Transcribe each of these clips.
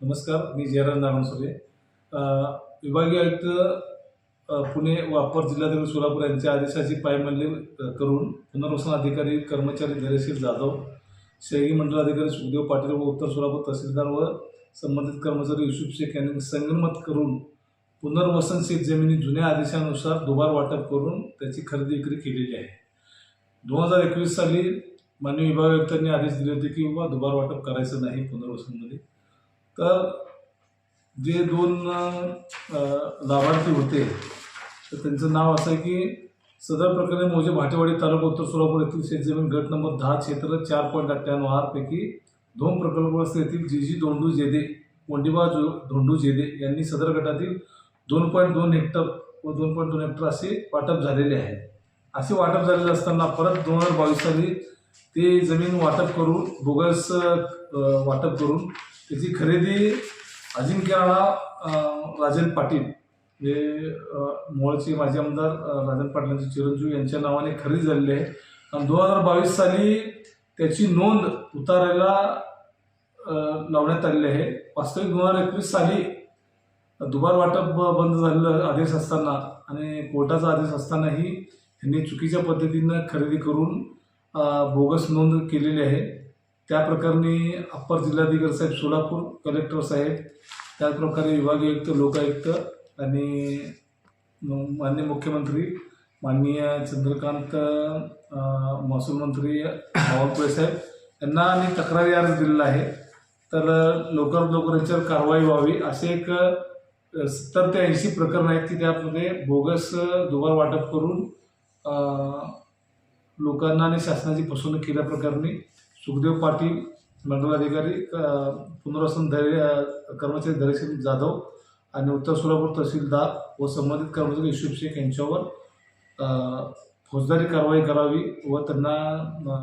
नमस्कार मी जयराज नारायणसुरे विभागीय आयुक्त पुणे व अप्पर जिल्हाधिकारी सोलापूर यांच्या आदेशाची पायमल्ली करून पुनर्वसन अधिकारी कर्मचारी धैर्यशील जाधव शहरी मंडळ अधिकारी सुखदेव पाटील व उत्तर सोलापूर तहसीलदार व संबंधित कर्मचारी युसुफ शेख यांनी संगनमत करून पुनर्वसन शेत जमिनी जुन्या आदेशानुसार दुबार वाटप करून त्याची खरेदी विक्री केलेली आहे. दोन हजार एकवीस साली माननीय विभाग आयुक्तांनी आदेश दिले होते की बाबा दुबार वाटप करायचं नाही पुनर्वसनमध्ये. तर जे दोन लाभार्थी होते तर त्यांचं नाव असं आहे की सदर प्रकरणी मोजे भाटेवाडी तालुका उत्तर सोलापूर येथील शेतजमीन गट नंबर दहा क्षेत्र चार पॉईंट अठ्ठ्याण्णव आरपैकी दोन प्रकल्पग्रस्त येथील जी जी धोंडू जेदे कोंडिबा जो धोंडू जेदे यांनी सदर गटातील दोन पॉईंट दोन हेक्टर व दोन पॉईंट दोन हेक्टर असे वाटप झालेले आहे. असे वाटप झालेले असताना परत दोन हजार बावीस साली ते जमीन वाटप करून बोगस वाटप करून त्याची खरेदी अजिंक्यराळा राजन पाटील जे अ, माजी आमदार अ, राजन पाटलांचे चिरंजीव यांच्या नावाने खरेदी झालेली आहे. आणि दोन हजार बावीस साली त्याची नोंद उतारायला लावण्यात आलेली आहे. वास्तविक दोन हजार एकवीस साली दुबार वाटप बंद झालेलं आदेश असताना आणि कोर्टाचा आदेश असतानाही त्यांनी चुकीच्या पद्धतीनं खरेदी करून बोगस नोंद केलेली आहे. त्या प्रकरणी अप्पर जिल्हाधिकारी साहेब सोलापूर कलेक्टर साहेब त्याचप्रकारे विभागीय आयुक्त लोकायुक्त आणि मान्य माननीय मुख्यमंत्री माननीय चंद्रकांत महसूल मंत्री बावनकुळे साहेब यांना आणि तक्रारी अर्ज दिलेला आहे. तर लवकरात लवकर याच्यावर कारवाई व्हावी असे एक सत्तर ते ऐंशी प्रकरण आहेत की त्यामध्ये बोगस दुबार वाटप करून लोकांना आणि शासनाची फसवणूक केल्याप्रकरणी सुखदेव पाटील मंडलाधिकारी अ, पुनर्वसन धैर्य कर्मचारी धैर्यशील जाधव आणि उत्तर सोलापूर तहसीलदार व संबंधित कर्मचारी युसुफ शेख यांच्यावर फौजदारी कारवाई करावी व त्यांना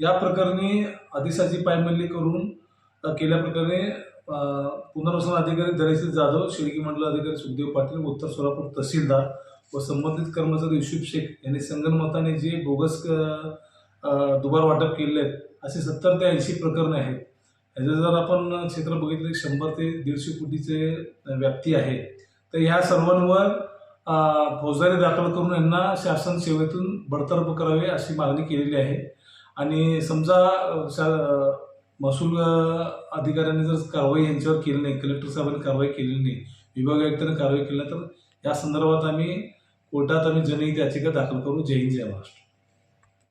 या प्रकरणी आदेशाची पायमल्ली करून केल्याप्रकरणी पुनर्वसन अधिकारी धैर्यशील जाधव शिडकी मंडल अधिकारी सुखदेव पाटील उत्तर सोलापूर तहसीलदार व संबंधित कर्मचारी युसुफ शेख यांनी संगणमताने जे बोगस दुबार वाटप केलेले आहेत असे सत्तर ते ऐंशी प्रकरणं आहेत. ह्याचं जर आपण क्षेत्र बघितलं शंभर ते दीडशे कोटीचे व्याप्ती आहे. तर ह्या सर्वांवर फौजदारी दाखल करून यांना शासन सेवेतून बडतर्फ करावे अशी मागणी केलेली आहे. आणि समजा शा- महसूल अधिकाऱ्यांनी जर कारवाई यांच्यावर केली नाही कलेक्टर साहेबांनी कारवाई केलेली नाही विभाग आयुक्तांनी कारवाई केली नाही तर या संदर्भात आम्ही कोर्टात आम्ही जनहित याचिका दाखल करू जय हिंद जय महाराष्ट्र